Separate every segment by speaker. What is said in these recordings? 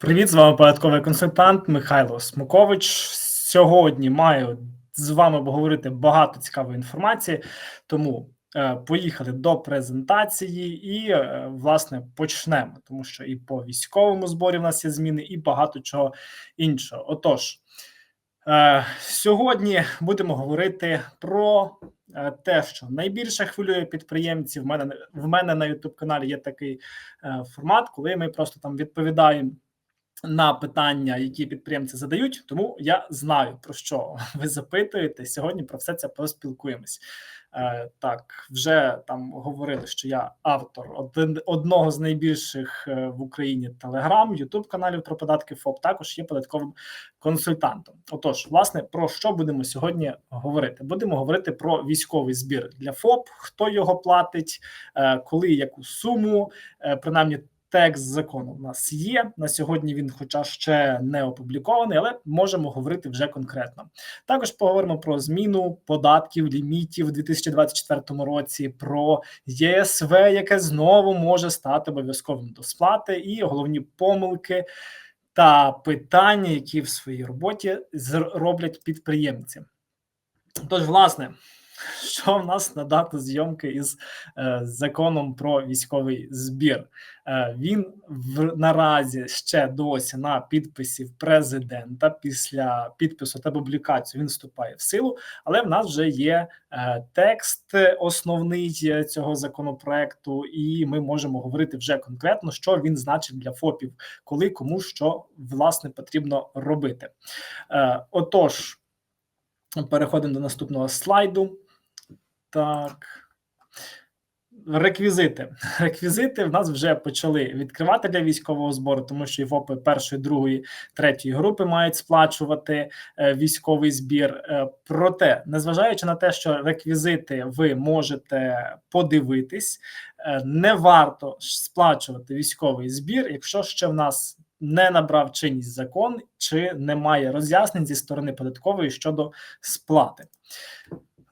Speaker 1: Привіт, з вами податковий консультант Михайло Смукович. Сьогодні маю з вами обговорити багато цікавої інформації, тому е, поїхали до презентації і е, власне почнемо, тому що і по військовому зборі в нас є зміни, і багато чого іншого. Отож, е, сьогодні будемо говорити про е, те, що найбільше хвилює підприємців. В мене в мене на youtube каналі є такий е, формат, коли ми просто там відповідаємо на питання, які підприємці задають, тому я знаю про що ви запитуєте. Сьогодні про все це поспілкуємось. Е, Так, вже там говорили, що я автор один одного з найбільших е, в Україні телеграм, Ютуб каналів про податки ФОП. Також є податковим консультантом. Отож, власне, про що будемо сьогодні говорити? Будемо говорити про військовий збір для ФОП, хто його платить, е, коли яку суму, е, принаймні. Текст закону у нас є на сьогодні. Він, хоча ще не опублікований, але можемо говорити вже конкретно. Також поговоримо про зміну податків, лімітів у 2024 році, про ЄСВ, яке знову може стати обов'язковим до сплати, і головні помилки та питання, які в своїй роботі роблять підприємці. Тож, власне. Що в нас на дату зйомки із е, законом про військовий збір? Е, він в наразі ще досі на підписі президента. Після підпису та публікацію він вступає в силу, але в нас вже є е, текст основний цього законопроекту, і ми можемо говорити вже конкретно, що він значить для ФОПів, коли кому що власне потрібно робити. Е, отож. Переходимо до наступного слайду. Так. Реквізити. Реквізити в нас вже почали відкривати для військового збору, тому що ФОПи першої, другої, третьої групи мають сплачувати е, військовий збір. Е, проте, незважаючи на те, що реквізити ви можете подивитись, е, не варто сплачувати військовий збір, якщо ще в нас не набрав чинність закон чи немає роз'яснень зі сторони податкової щодо сплати.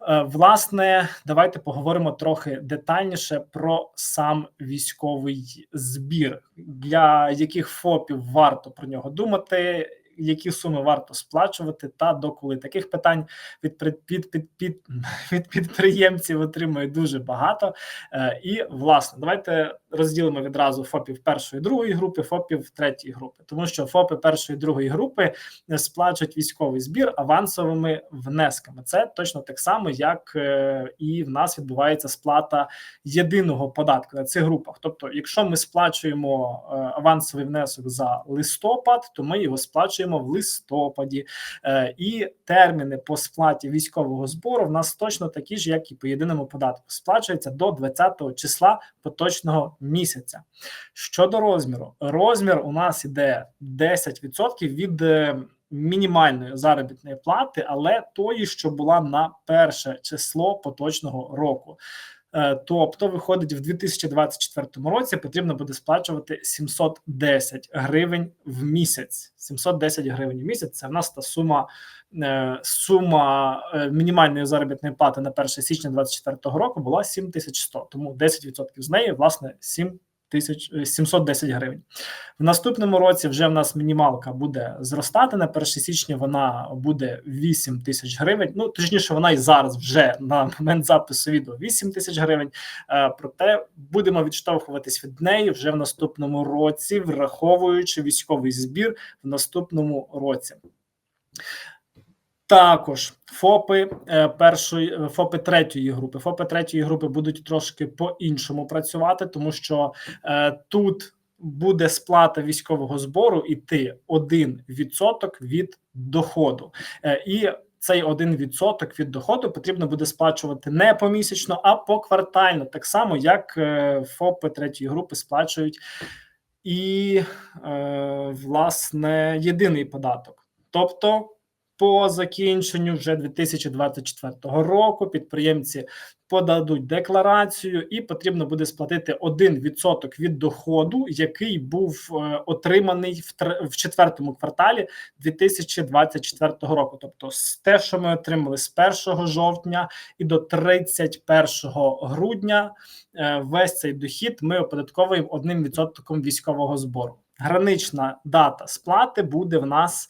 Speaker 1: Е, власне, давайте поговоримо трохи детальніше про сам військовий збір, для яких ФОПів варто про нього думати, які суми варто сплачувати, та доколи таких питань від під, під, під, під, від підприємців отримує дуже багато. Е, І власне, давайте розділимо відразу ФОПів першої другої групи, ФОПів третьої групи, тому що ФОПи першої другої групи сплачують військовий збір авансовими внесками. Це точно так само, як е, і в нас відбувається сплата єдиного податку на цих групах. Тобто, якщо ми сплачуємо е, авансовий внесок за листопад, то ми його сплачуємо в листопаді, е, і терміни по сплаті військового збору в нас точно такі ж, як і по єдиному податку. Сплачується до 20 числа поточного місяця. Щодо розміру, розмір у нас іде 10% від. Е, мінімальної заробітної плати, але тої, що була на перше число поточного року. Е, тобто, виходить, в 2024 році потрібно буде сплачувати 710 гривень в місяць. 710 гривень в місяць це в нас та сума е, сума е, мінімальної заробітної плати на 1 січня 2024 року була 7100, тому 10% з неї, власне, 7 тисяч 710 е, гривень. В наступному році вже в нас мінімалка буде зростати. На 1 січня вона буде 8 тисяч гривень. Ну точніше, вона і зараз вже на момент запису відео 8 тисяч гривень. Е, проте будемо відштовхуватись від неї вже в наступному році, враховуючи військовий збір в наступному році. Також ФОПи е, першої е, ФОПи третьої групи. ФОПи третьої групи будуть трошки по-іншому працювати, тому що е, тут буде сплата військового збору іти 1% від доходу. І цей 1% від доходу потрібно буде сплачувати не помісячно, а поквартально, так само, як ФОПи третьої групи сплачують і, власне, єдиний податок. Тобто по закінченню вже 2024 року підприємці подадуть декларацію, і потрібно буде сплатити 1% від доходу, який був е, отриманий в четвертому кварталі 2024 року. Тобто, те, що ми отримали з 1 жовтня і до 31 грудня, е, весь цей дохід ми оподатковуємо 1% військового збору. гранична дата сплати буде в нас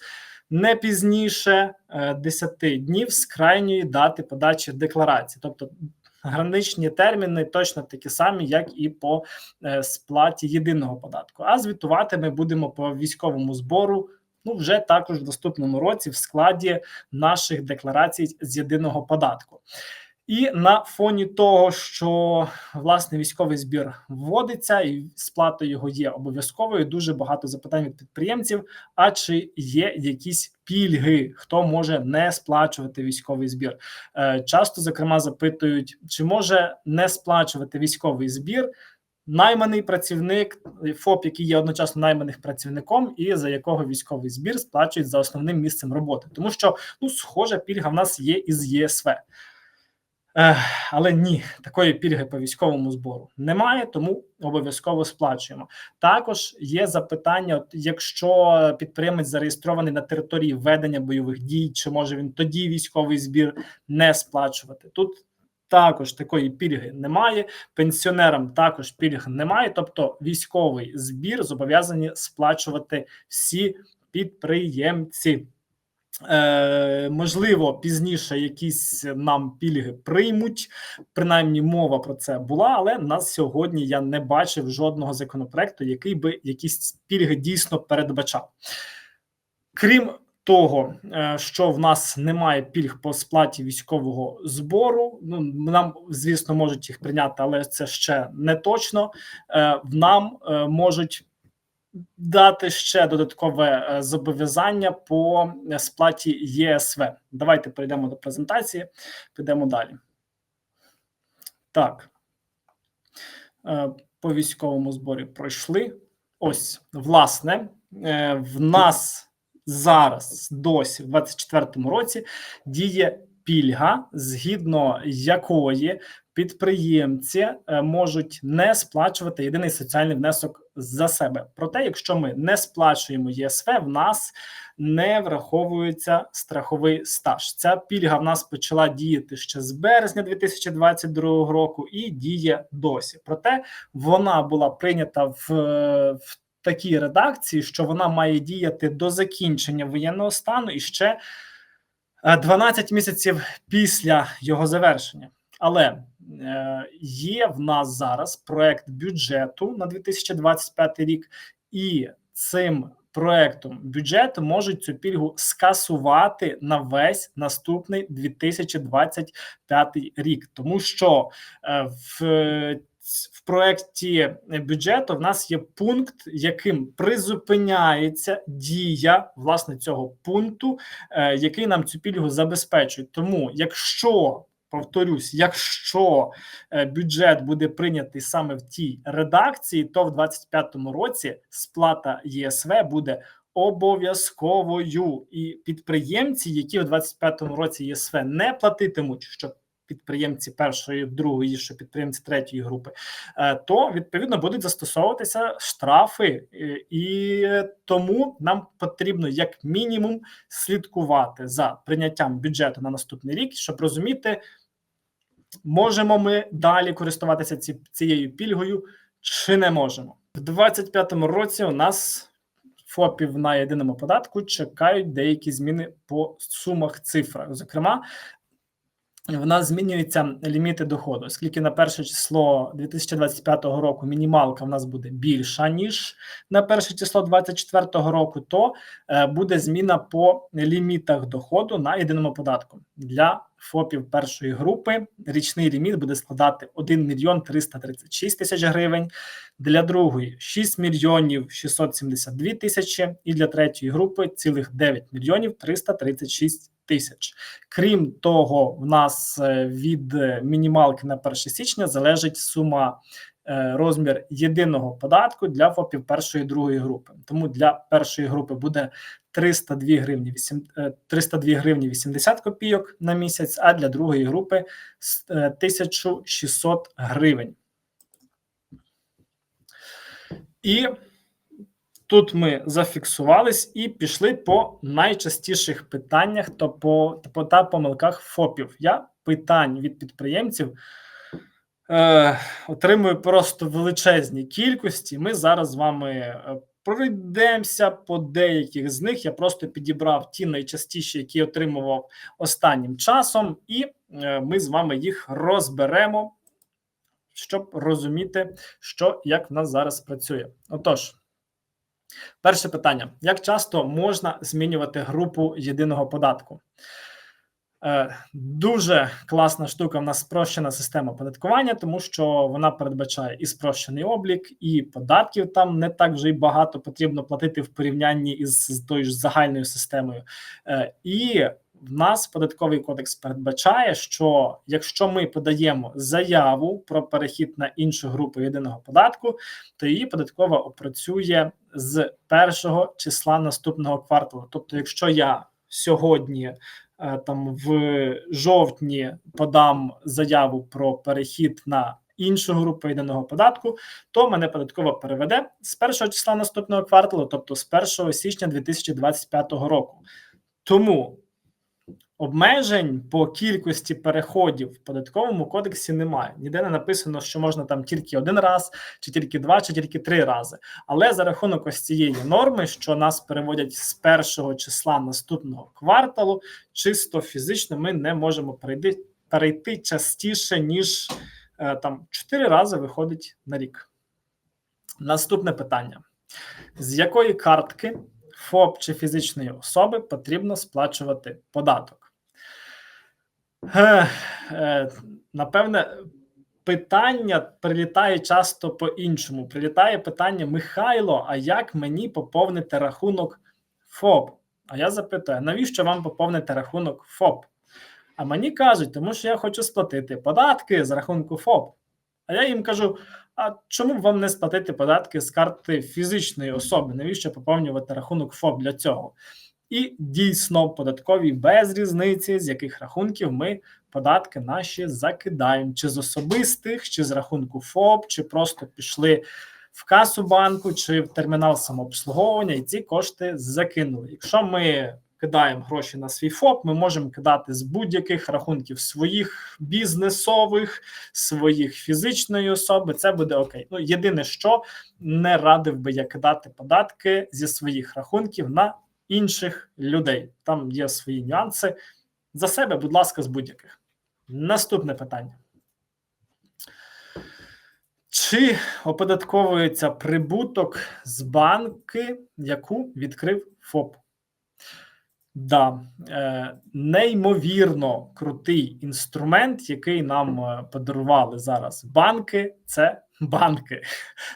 Speaker 1: не пізніше 10 днів з крайньої дати подачі декларації, тобто граничні терміни точно такі самі, як і по е, сплаті єдиного податку. А звітувати ми будемо по військовому збору. Ну, вже також в наступному році в складі наших декларацій з єдиного податку. І на фоні того, що власне військовий збір вводиться, і сплата його є обов'язковою. Дуже багато запитань від підприємців. А чи є якісь пільги, хто може не сплачувати військовий збір? Е, часто зокрема запитують, чи може не сплачувати військовий збір. Найманий працівник ФОП, який є одночасно найманих працівником, і за якого військовий збір сплачують за основним місцем роботи, тому що ну схожа пільга в нас є із ЄСВ. Але ні, такої пільги по військовому збору немає, тому обов'язково сплачуємо. Також є запитання: якщо підприємець зареєстрований на території ведення бойових дій, чи може він тоді військовий збір не сплачувати? Тут також такої пільги немає. Пенсіонерам також пільг немає. Тобто, військовий збір зобов'язані сплачувати всі підприємці. Е, Можливо, пізніше якісь нам пільги приймуть. Принаймні, мова про це була, але на сьогодні я не бачив жодного законопроекту, який би якісь пільги дійсно передбачав. Крім того, е, що в нас немає пільг по сплаті військового збору. Ну нам звісно можуть їх прийняти, але це ще не точно. Е, нам е, можуть дати ще додаткове е, зобов'язання по сплаті ЄСВ. Давайте перейдемо до презентації, підемо далі. Так, е, по військовому зборі пройшли. Ось, власне, е, в нас зараз досі, в 2024 році, діє пільга, згідно якої підприємці можуть не сплачувати єдиний соціальний внесок за себе. Проте, якщо ми не сплачуємо ЄСВ, в нас не враховується страховий стаж. Ця пільга в нас почала діяти ще з березня 2022 року і діє досі. Проте вона була прийнята в, в такій редакції, що вона має діяти до закінчення воєнного стану і ще 12 місяців після його завершення. Але Е, є в нас зараз проект бюджету на 2025 рік, і цим проектом бюджету можуть цю пільгу скасувати на весь наступний 2025 рік, тому що е, в в проєкті бюджету в нас є пункт, яким призупиняється дія власне цього пункту, е, який нам цю пільгу забезпечує. Тому, якщо повторюсь, якщо е, бюджет буде прийнятий саме в тій редакції, то в 2025 році сплата ЄСВ буде обов'язковою, і підприємці, які в 2025 році ЄСВ не платитимуть, що підприємці першої, другої, що підприємці третьої групи, е, то відповідно будуть застосовуватися штрафи, е, і тому нам потрібно як мінімум слідкувати за прийняттям бюджету на наступний рік, щоб розуміти, можемо ми далі користуватися ці, цією пільгою, чи не можемо в 2025 році. У нас ФОПів на єдиному податку чекають деякі зміни по сумах цифрах. Зокрема, в нас змінюються ліміти доходу, оскільки на перше число 2025 року мінімалка в нас буде більша ніж на перше число 2024 року, то е, буде зміна по лімітах доходу на єдиному податку для ФОПів першої групи. Річний ліміт буде складати 1 мільйон 336 тисяч гривень, для другої 6 мільйонів 672 тисячі, і для третьої групи цілих 9 мільйонів 336 тисяч. Крім того, в нас е, від мінімалки на 1 січня залежить сума. Е, розмір єдиного податку для ФОПів першої і другої групи. Тому для першої групи буде 302 гривні 8, 302 е, гривні 80 копійок на місяць, а для другої групи 1600 гривень. І Тут ми зафіксувались і пішли по найчастіших питаннях та по, та помилках ФОПів. Я питань від підприємців е, отримую просто величезні кількості. Ми зараз з вами е, Пройдемося по деяких з них. Я просто підібрав ті найчастіші, які отримував останнім часом, і е, ми з вами їх розберемо, щоб розуміти, що як в нас зараз працює. Отож, перше питання: як часто можна змінювати групу єдиного податку? Е, дуже класна штука. В нас спрощена система податкування, тому що вона передбачає і спрощений облік, і податків там не так вже й багато потрібно платити в порівнянні із тою ж загальною системою. Е, і в нас податковий кодекс передбачає, що якщо ми подаємо заяву про перехід на іншу групу єдиного податку, то її податкова опрацює з першого числа наступного кварталу. Тобто, якщо я сьогодні Е, там в жовтні подам заяву про перехід на іншу групу єдиного податку, то мене податково переведе з першого числа наступного кварталу, тобто з 1 січня 2025 року. Тому Обмежень по кількості переходів в податковому кодексі немає. Ніде не написано, що можна там тільки один раз, чи тільки два, чи тільки три рази. Але за рахунок ось цієї норми, що нас переводять з першого числа наступного кварталу, чисто фізично ми не можемо перейти перейти частіше, ніж е, там чотири рази виходить на рік. Наступне питання: з якої картки ФОП чи фізичної особи потрібно сплачувати податок? Е, напевне, питання прилітає часто по-іншому. Прилітає питання Михайло, а як мені поповнити рахунок ФОП? А я запитаю: навіщо вам поповнити рахунок ФОП? А мені кажуть, тому що я хочу сплатити податки з рахунку ФОП. А я їм кажу: а чому б вам не сплатити податки з карти фізичної особи? Навіщо поповнювати рахунок ФОП для цього? І дійсно податкові без різниці, з яких рахунків ми податки наші закидаємо, чи з особистих, чи з рахунку ФОП, чи просто пішли в касу банку, чи в термінал самообслуговування, і ці кошти закинули. Якщо ми кидаємо гроші на свій ФОП, ми можемо кидати з будь-яких рахунків своїх бізнесових, своїх фізичної особи. Це буде окей. Ну єдине, що не радив би я кидати податки зі своїх рахунків на інших людей. Там є свої нюанси. За себе, будь ласка, з будь-яких. Наступне питання. Чи оподатковується прибуток з банки, яку відкрив ФОП? Да, е, неймовірно крутий інструмент, який нам е, подарували зараз банки, це банки.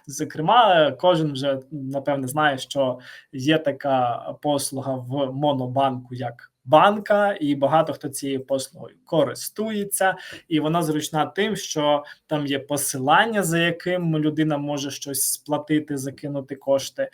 Speaker 1: Зокрема, кожен вже напевне знає, що є така послуга в Монобанку як банка, і багато хто цією послугою користується, і вона зручна тим, що там є посилання, за яким людина може щось сплатити, закинути кошти.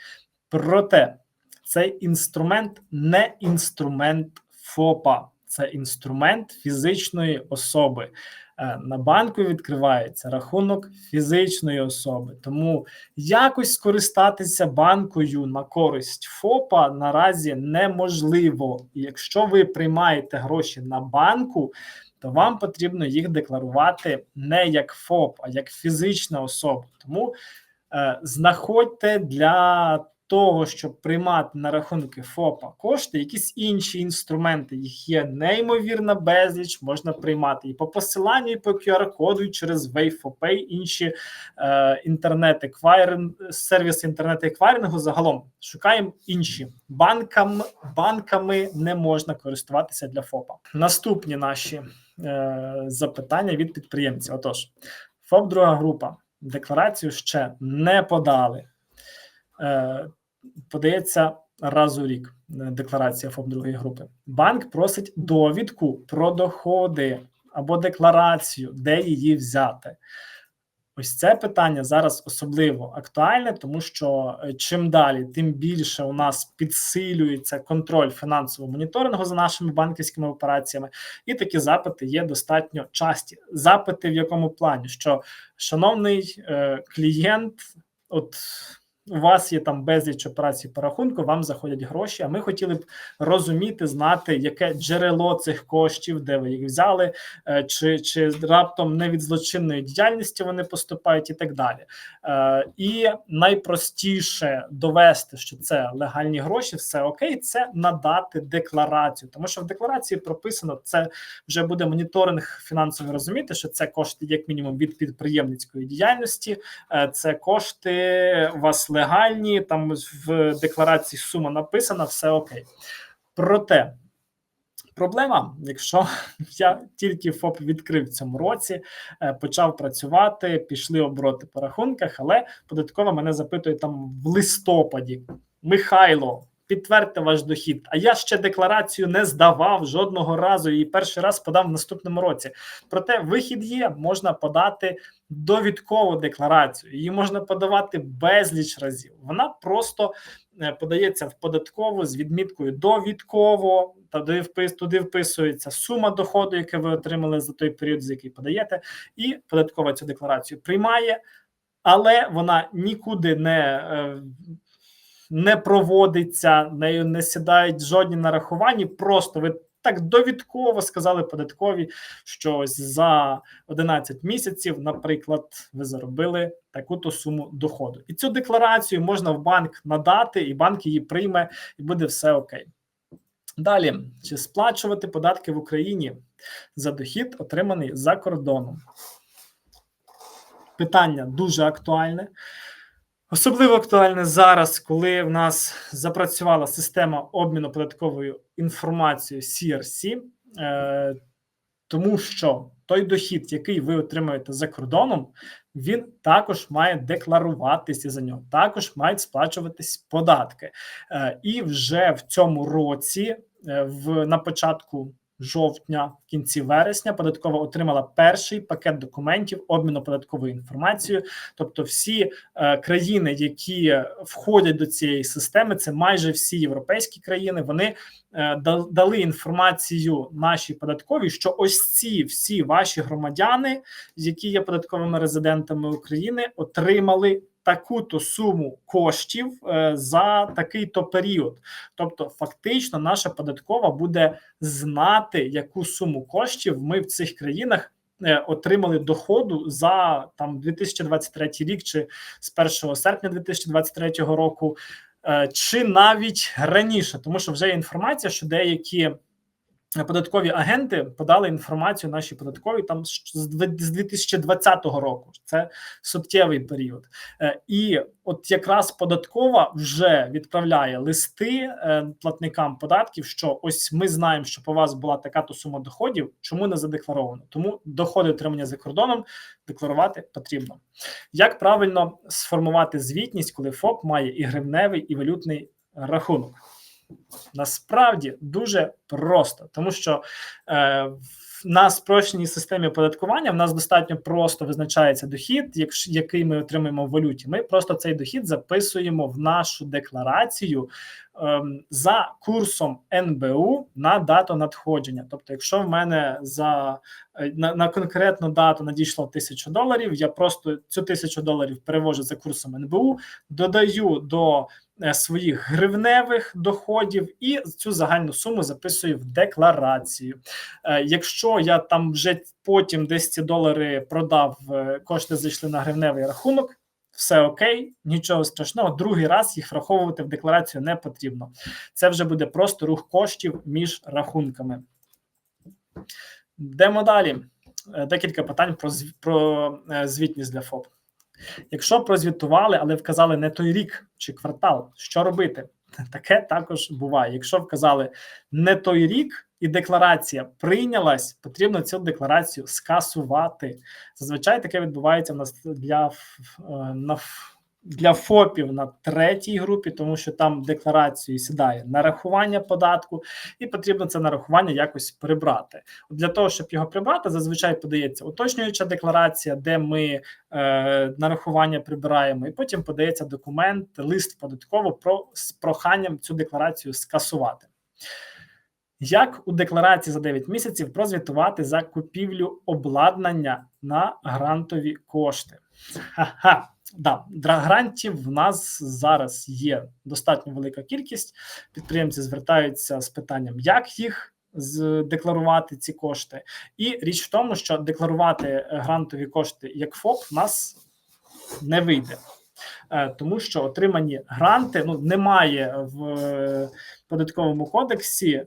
Speaker 1: Проте цей інструмент не інструмент ФОПа, це інструмент фізичної особи. Е, на банку відкривається рахунок фізичної особи, тому якось скористатися банкою на користь ФОПа наразі неможливо. І якщо ви приймаєте гроші на банку, то вам потрібно їх декларувати не як ФОП, а як фізична особа. Тому е, знаходьте для того, щоб приймати на рахунки ФОПа кошти, якісь інші інструменти, їх є неймовірна безліч, можна приймати і по посиланню, і по QR-коду, і через WayFoPay, інші е, інтернет-еквайринг, сервіси інтернет-еквайрингу. Загалом шукаємо інші банкам, банками не можна користуватися для ФОПа. Наступні наші е, запитання від підприємців. Отож, ФОП, друга група. Декларацію ще не подали. Подається раз у рік е, декларація ФОП другої групи. Банк просить довідку про доходи або декларацію, де її взяти. Ось це питання зараз особливо актуальне, тому що е, чим далі, тим більше у нас підсилюється контроль фінансового моніторингу за нашими банківськими операціями, і такі запити є достатньо часті. Запити в якому плані, що шановний е, клієнт, от у вас є там безліч операцій по рахунку, вам заходять гроші. А ми хотіли б розуміти, знати, яке джерело цих коштів, де ви їх взяли, е, чи чи раптом не від злочинної діяльності вони поступають, і так далі. Е, І найпростіше довести, що це легальні гроші, все окей, це надати декларацію, тому що в декларації прописано це вже буде моніторинг фінансовий розуміти, що це кошти як мінімум від підприємницької діяльності, е, це кошти у вас легальні. Там в декларації сума написана, все окей. Проте проблема, якщо я тільки ФОП відкрив в цьому році, е, почав працювати, пішли обороти по рахунках, але податкова мене запитує там в листопаді. Михайло, підтвердьте ваш дохід. А я ще декларацію не здавав жодного разу і перший раз подав в наступному році. Проте вихід є, можна подати довідкову декларацію. Її можна подавати безліч разів. Вона просто е, подається в податкову з відміткою довідково. Туди впис, туди вписується сума доходу, яку ви отримали за той період, за який подаєте, і податкова цю декларацію приймає, але вона нікуди не е, не проводиться, нею не сідають жодні нарахування. Просто ви так довідково сказали податкові, що ось за 11 місяців, наприклад, ви заробили таку-то суму доходу, і цю декларацію можна в банк надати, і банк її прийме, і буде все окей. Далі чи сплачувати податки в Україні за дохід, отриманий за кордоном? Питання дуже актуальне. Особливо актуальне зараз, коли в нас запрацювала система обміну податковою інформацією CRC, е, тому що той дохід, який ви отримуєте за кордоном, він також має декларуватися за нього, також мають сплачуватись податки. Е, і вже в цьому році, е, в на початку жовтня, в кінці вересня, податкова отримала перший пакет документів обміну податковою інформацією. Тобто, всі е, країни, які входять до цієї системи, це майже всі європейські країни. Вони е, дали інформацію нашій податковій, що ось ці всі ваші громадяни, які є податковими резидентами України, отримали таку-то суму коштів е, за такий-то період. Тобто, фактично, наша податкова буде знати, яку суму коштів ми в цих країнах. Е, отримали доходу за там 2023 рік, чи з 1 серпня 2023 року, е, чи навіть раніше, тому що вже є інформація, що деякі податкові агенти подали інформацію нашій податковій там з 2020 року. Це суттєвий період, е, і от якраз податкова вже відправляє листи е, платникам податків. Що ось ми знаємо, що по вас була така то сума доходів, чому не задекларовано? Тому доходи отримання за кордоном декларувати потрібно. Як правильно сформувати звітність, коли ФОП має і гривневий, і валютний рахунок? Насправді дуже просто, тому що е, на спрощеній системі оподаткування в нас достатньо просто визначається дохід, який ми отримуємо в валюті. Ми просто цей дохід записуємо в нашу декларацію за курсом НБУ на дату надходження. Тобто, якщо в мене за е, на, на конкретну дату надійшло тисячу доларів, я просто цю тисячу доларів перевожу за курсом НБУ, додаю до Е, своїх гривневих доходів і цю загальну суму записую в декларацію. Е, якщо я там вже потім десь ці долари продав, кошти зайшли на гривневий рахунок. Все окей, нічого страшного. Другий раз їх враховувати в декларацію не потрібно. Це вже буде просто рух коштів між рахунками. Йдемо далі. Декілька питань про про звітність для ФОП. Якщо прозвітували, але вказали не той рік чи квартал, що робити? Таке також буває. Якщо вказали не той рік, і декларація прийнялась, потрібно цю декларацію скасувати. Зазвичай таке відбувається в нас для е, на для ФОПів на третій групі, тому що там декларацію сідає нарахування податку, і потрібно це нарахування якось прибрати. Для того, щоб його прибрати, зазвичай подається уточнююча декларація, де ми е, нарахування прибираємо, і потім подається документ, лист податково про з проханням цю декларацію скасувати. Як у декларації за 9 місяців прозвітувати за купівлю обладнання на грантові кошти? Ха-ха! Да, грантів в нас зараз є достатньо велика кількість. Підприємці звертаються з питанням, як їх декларувати ці кошти. І річ в тому, що декларувати грантові кошти як ФОП в нас не вийде. Е, Тому що отримані гранти ну немає в е, податковому кодексі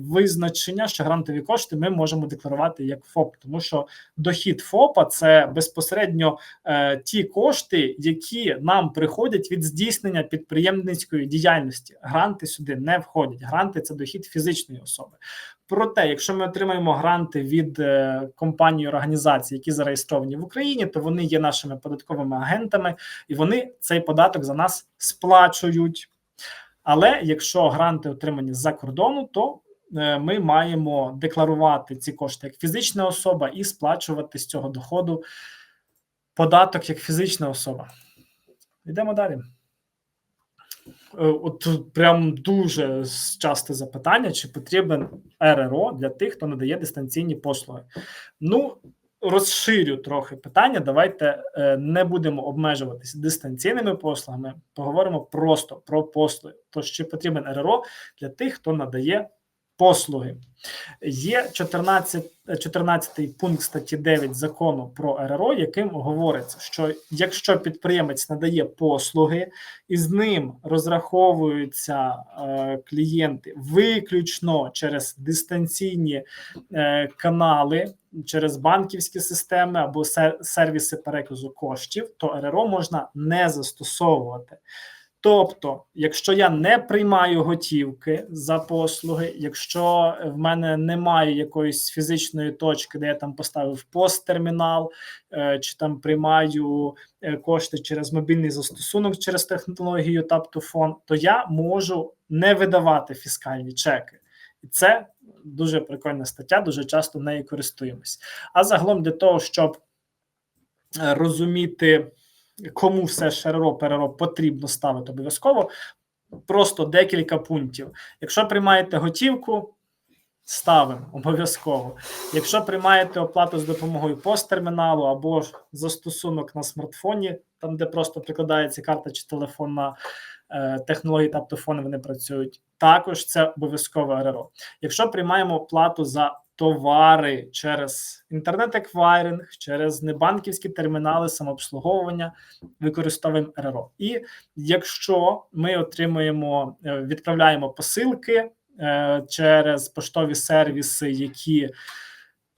Speaker 1: визначення, що грантові кошти ми можемо декларувати як ФОП, тому що дохід ФОПа це безпосередньо е, ті кошти, які нам приходять від здійснення підприємницької діяльності. Гранти сюди не входять. Гранти це дохід фізичної особи. Проте, якщо ми отримаємо гранти від е, компаній організацій, які зареєстровані в Україні, то вони є нашими податковими агентами, і вони цей податок за нас сплачують. Але якщо гранти отримані з-за кордону, то е, ми маємо декларувати ці кошти як фізична особа і сплачувати з цього доходу податок як фізична особа. Йдемо далі. Е, От прям дуже часте запитання: чи потрібен РРО для тих, хто надає дистанційні послуги? Ну, розширю трохи питання. Давайте е, не будемо обмежуватися дистанційними послугами. Поговоримо просто про послуги. Тож, чи потрібен РРО для тих, хто надає послуги? Є 14, 14 пункт статті 9 закону про РРО, яким говориться, що якщо підприємець надає послуги і з ним розраховуються е, клієнти виключно через дистанційні е, канали, через банківські системи або сервіси переказу коштів, то РРО можна не застосовувати. Тобто, якщо я не приймаю готівки за послуги, якщо в мене немає якоїсь фізичної точки, де я там поставив посттермінал, е, чи там приймаю е, кошти через мобільний застосунок через технологію Tap to Phone, то я можу не видавати фіскальні чеки. І це дуже прикольна стаття, дуже часто нею користуємось. А загалом для того, щоб е, розуміти, кому все ж РРО ПРРО потрібно ставити обов'язково, просто декілька пунктів. Якщо приймаєте готівку, ставимо обов'язково. Якщо приймаєте оплату з допомогою посттерміналу або ж застосунок на смартфоні, там де просто прикладається карта чи телефон на е, технології таптофони, вони працюють. Також це обов'язкове РРО. Якщо приймаємо оплату за товари через інтернет-еквайринг, через небанківські термінали самообслуговування, використовуємо РРО. І якщо ми отримуємо, е, відправляємо посилки е, через поштові сервіси, які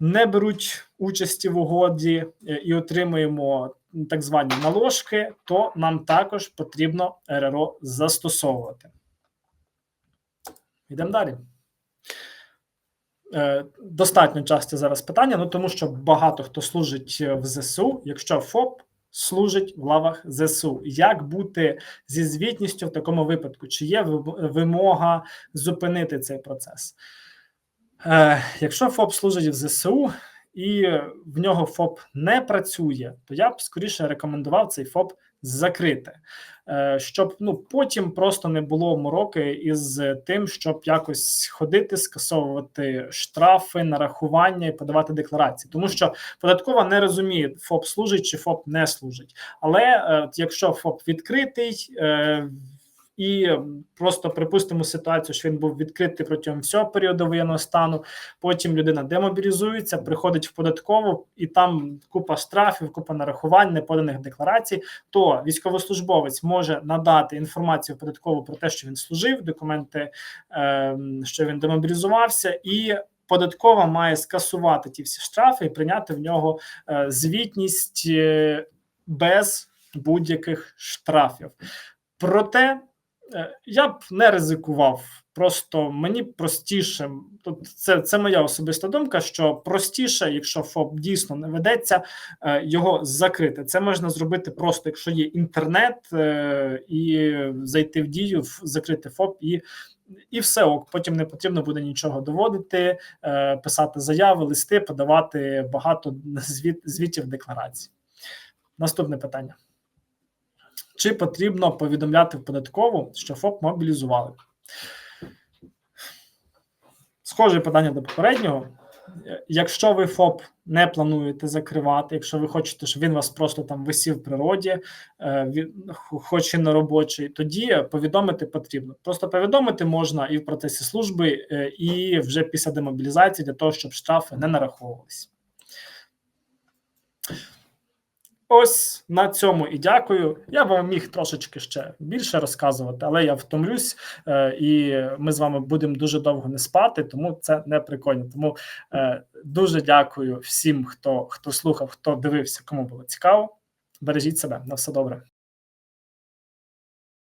Speaker 1: не беруть участі в угоді е, і отримуємо так звані наложки, то нам також потрібно РРО застосовувати. Йдемо далі. Е, Достатньо часто зараз питання, ну тому що багато хто служить е, в ЗСУ, якщо ФОП служить в лавах ЗСУ. Як бути зі звітністю в такому випадку? Чи є вимога зупинити цей процес? Е, Якщо ФОП служить в ЗСУ і в нього ФОП не працює, то я б скоріше рекомендував цей ФОП закрити, Е, щоб ну потім просто не було мороки із тим, щоб якось ходити, скасовувати штрафи, нарахування і подавати декларації, тому що податкова не розуміє, ФОП служить чи ФОП не служить. Але е, якщо ФОП відкритий. І просто припустимо ситуацію, що він був відкритий протягом всього періоду воєнного стану. Потім людина демобілізується, приходить в податкову, і там купа штрафів, купа нарахувань, неподаних декларацій. То військовослужбовець може надати інформацію податкову про те, що він служив, документи, е, що він демобілізувався, і податкова має скасувати ті всі штрафи і прийняти в нього е, звітність е, без будь-яких штрафів. Проте я б не ризикував. Просто мені простіше, тут це, це моя особиста думка, що простіше, якщо ФОП дійсно не ведеться, е, його закрити. Це можна зробити просто, якщо є інтернет, е, і зайти в дію, закрити ФОП і. І все ок, потім не потрібно буде нічого доводити, е, писати заяви, листи, подавати багато звіт, звітів декларацій. Наступне питання. Чи потрібно повідомляти в податкову, що ФОП мобілізували? Схоже питання до попереднього. Якщо ви ФОП не плануєте закривати, якщо ви хочете, щоб він вас просто там висів в природі, е, хоч і на робочий, тоді повідомити потрібно. Просто повідомити можна і в процесі служби, е, і вже після демобілізації для того, щоб штрафи не нараховувалися. Ось на цьому і дякую. Я вам міг трошечки ще більше розказувати, але я втомлюсь, е, і ми з вами будемо дуже довго не спати, тому це не прикольно. Тому е, дуже дякую всім, хто хто слухав, хто дивився, кому було цікаво. Бережіть себе на все добре.